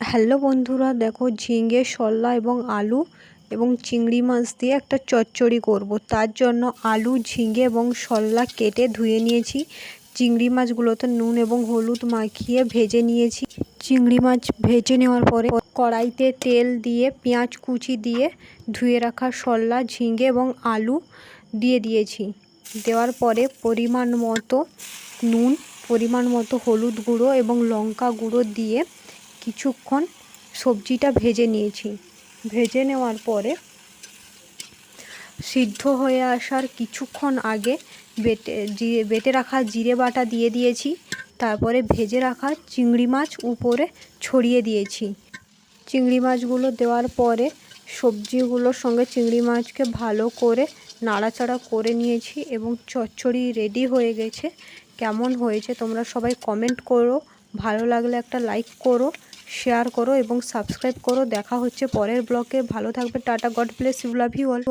Hello বন্ধুরা, দেখো ঝিঙে শল্লা এবং আলু এবং চিংড়ি মাছ দিয়ে একটা চচ্চড়ি করব। তার জন্য আলু, ঝিঙে এবং শল্লা কেটে ধুয়ে নিয়েছি। চিংড়ি মাছগুলোতে নুন এবং হলুদ মাখিয়ে ভেজে নিয়েছি। চিংড়ি মাছ ভেজে নেওয়ার পরে কড়াইতে তেল দিয়ে, পেঁয়াজ কুচি দিয়ে ধুয়ে রাখা শল্লা ঝিঙে এবং আলু দিয়ে দিয়েছি। দেওয়ার পরে পরিমাণ মতো নুন, পরিমাণ মতো হলুদ গুঁড়ো এবং লঙ্কা গুঁড়ো দিয়ে কিছুক্ষণ সবজিটা ভেজে নিয়েছি। ভেজে নেওয়ার পরে সিদ্ধ হয়ে আসার কিছুক্ষণ আগে বেটে, জিরে, বেটে রাখা জিরে বাটা দিয়ে দিয়েছি। তারপরে ভেজে রাখা চিংড়ি মাছ উপরে ছড়িয়ে দিয়েছি। চিংড়ি মাছগুলো দেওয়ার পরে সবজিগুলোর সঙ্গে চিংড়ি মাছকে ভালো করে নাড়াচাড়া করে নিয়েছি এবং চচ্চড়ি রেডি হয়ে গেছে। কেমন হয়েছে তোমরা সবাই কমেন্ট করো। ভালো লাগলে একটা লাইক করো। শেয়ার করো এবং সাবস্ক্রাইব করো। দেখা হচ্ছে পরের ব্লকে ভালো থাকবে, tata god bless you love you all